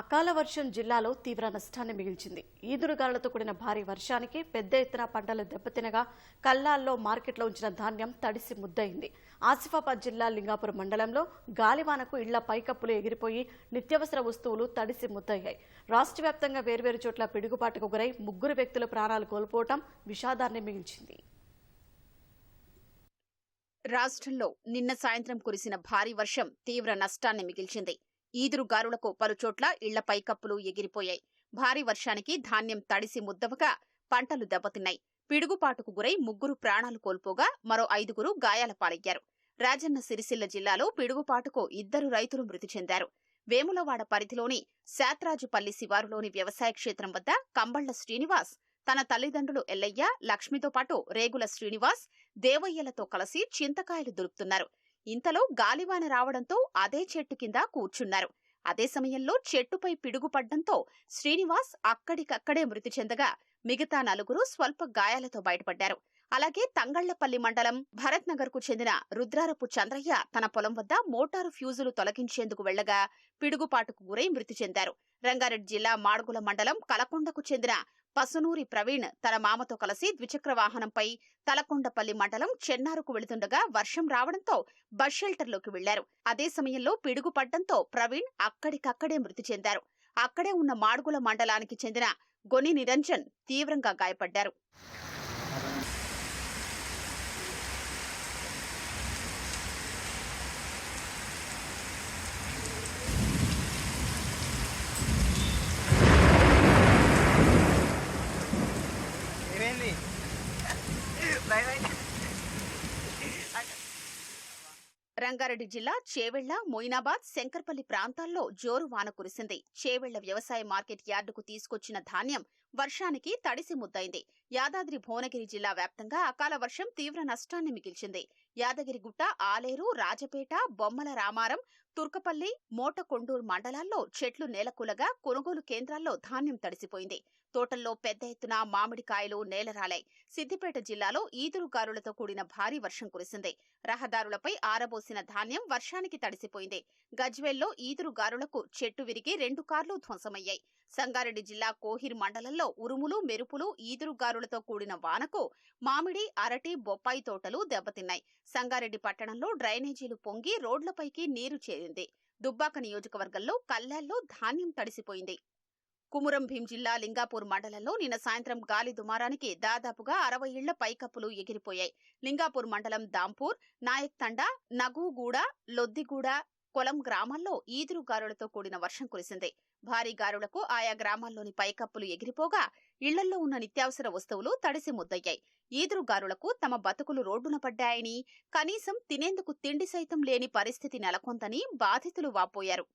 అకాల వర్షం జిల్లాలో తీవ్ర నష్టాన్ని మిగిల్చింది. ఈదురుగాలతో కూడిన భారీ వర్షానికి పెద్ద ఎత్తున పంటలు దెబ్బతినగా కల్లాల్లో మార్కెట్లో ఉంచిన ధాన్యం తడిసి ముద్దయింది. ఆసిఫాబాద్ జిల్లా లింగాపురం మండలంలో గాలివానకు ఇళ్ళ పైకప్పులు ఎగిరిపోయి నిత్యావసర వస్తువులు తడిసి ముద్దయ్యాయి. రాష్ట్ర వ్యాప్తంగా వేర్వేరు చోట్ల పిడుగుపాటుకు గురై ముగ్గురు వ్యక్తుల ప్రాణాలు కోల్పోవటం విషాదాన్ని మిగిల్చింది. రాష్ట్రంలో నిన్న సాయంత్రం కురిసిన భారీ వర్షం తీవ్ర నష్టాన్ని మిగిల్చింది. ఈదురుగాలులకు పలుచోట్ల ఇళ్ళ పైకప్పులు ఎగిరిపోయాయి. భారీ వర్షానికి ధాన్యం తడిసి ముద్దవగా పంటలు దెబ్బతిన్నాయి. పిడుగుపాటుకు గురై ముగ్గురు ప్రాణాలు కోల్పోగా మరో ఐదుగురు గాయాల పాలయ్యారు. రాజన్న సిరిసిల్ల జిల్లాలో పిడుగుపాటుకు ఇద్దరు రైతులు మృతి చెందారు. వేములవాడ పరిధిలోని శాత్రాజుపల్లి శివారులోని వ్యవసాయ క్షేత్రం వద్ద కంబళ్ళ శ్రీనివాస్ తన తల్లిదండ్రులు ఎల్లయ్య లక్ష్మితో పాటు రేగుల శ్రీనివాస్ దేవయ్యలతో కలిసి చింతకాయలు దులుపుతున్నారు. ఇంతలో గాలివాన రావడంతో అదే చెట్టు కింద కూర్చున్నారు. అదే సమయంలో చెట్టుపై పిడుగుపడ్డంతో శ్రీనివాస్ అక్కడికక్కడే మృతి చెందగా మిగతా నలుగురు స్వల్ప గాయాలతో బయటపడ్డారు. అలాగే తంగళ్ళపల్లి మండలం భరత్ నగర్కు చెందిన రుద్రారపు చంద్రయ్య తన పొలం వద్ద మోటారు ఫ్యూజులు తొలగించేందుకు వెళ్ళగా పిడుగుపాటుకు గురై మృతి చెందారు. రంగారెడ్డి జిల్లా మాడుగుల మండలం కలకొండకు చెందిన పసునూరి ప్రవీణ్ తన మామతో కలిసి ద్విచక్ర వాహనంపై తలకొండపల్లి మండలం చెన్నారుకు వెళుతుండగా వర్షం రావడంతో బస్ షెల్టర్లోకి వెళ్ళారు. అదే సమయంలో పిడుగు పడ్డంతో ప్రవీణ్ అక్కడికక్కడే మృతి చెందారు. అక్కడే ఉన్న మాడుగుల మండలానికి చెందిన గొని నిరంజన్ తీవ్రంగా గాయపడ్డారు. రంగారెడ్డి జిల్లా చేవెళ్ళ మొయినాబాద్ శంకర్పల్లి ప్రాంతాల్లో జోరు వాన కురిసింది. చేవెళ్ళ వ్యవసాయ మార్కెట్ యార్డుకు తీసుకొచ్చిన ధాన్యం వర్షానికి తడిసి ముద్దైంది. యాదాద్రి భువనగిరి జిల్లా వ్యాప్తంగా అకాల వర్షం తీవ్ర నష్టాన్ని మిగిల్చింది. యాదగిరిగుట్ట ఆలేరు రాజపేట బొమ్మల రామారం తుర్కపల్లి మోటకొండూరు మండలాల్లో చెట్లు నేలకూలగా కొనుగోలు కేంద్రాల్లో ధాన్యం తడిసిపోయింది. తోటల్లో పెద్ద ఎత్తున మామిడికాయలు నేలరాలాయి సిద్దిపేట జిల్లాలో ఈదురుగారులతో కూడిన భారీ వర్షం కురిసింది. రహదారులపై ఆరబోసిన ధాన్యం వర్షానికి తడిసిపోయింది. గజ్వేల్లో ఈదురుగారులకు చెట్టు విరిగి రెండు కార్లు ధ్వంసమయ్యాయి. సంగారెడ్డి జిల్లా కోహిర్ మండలంలో ఉరుములు మెరుపులు ఈదురుగారులతో కూడిన వానకు మామిడి అరటి బొప్పాయి తోటలు దెబ్బతిన్నాయి. సంగారెడ్డి పట్టణంలో డ్రైనేజీలు పొంగి రోడ్లపైకి నీరు చేరింది దుబ్బాక నియోజకవర్గంలో కల్లాల్లో ధాన్యం తడిసిపోయింది. కుమురం భీం జిల్లా లింగాపూర్ మండలంలో నిన్న సాయంత్రం గాలి దుమారానికి దాదాపుగా అరవై ఇళ్ళ పైకప్పులు ఎగిరిపోయాయి. లింగాపూర్ మండలం దాంపూర్ నాయక్ తండా నగూగూడ లొద్దిగూడ కొలం గ్రామాల్లో ఈదురు గాలులతో కూడిన వర్షం కురిసింది. భారీ గాలులకు ఆయా గ్రామాల్లోని పైకప్పులు ఎగిరిపోగా ఇళ్ళల్లో ఉన్న నిత్యావసర వస్తువులు తడిసి ముద్దయ్యాయి. ఈదురు గాలులకు తమ బతుకులు రోడ్డున పడ్డాయని కనీసం తినేందుకు తిండి సైతం లేని పరిస్థితి నెలకొందని బాధితులు వాపోయారు.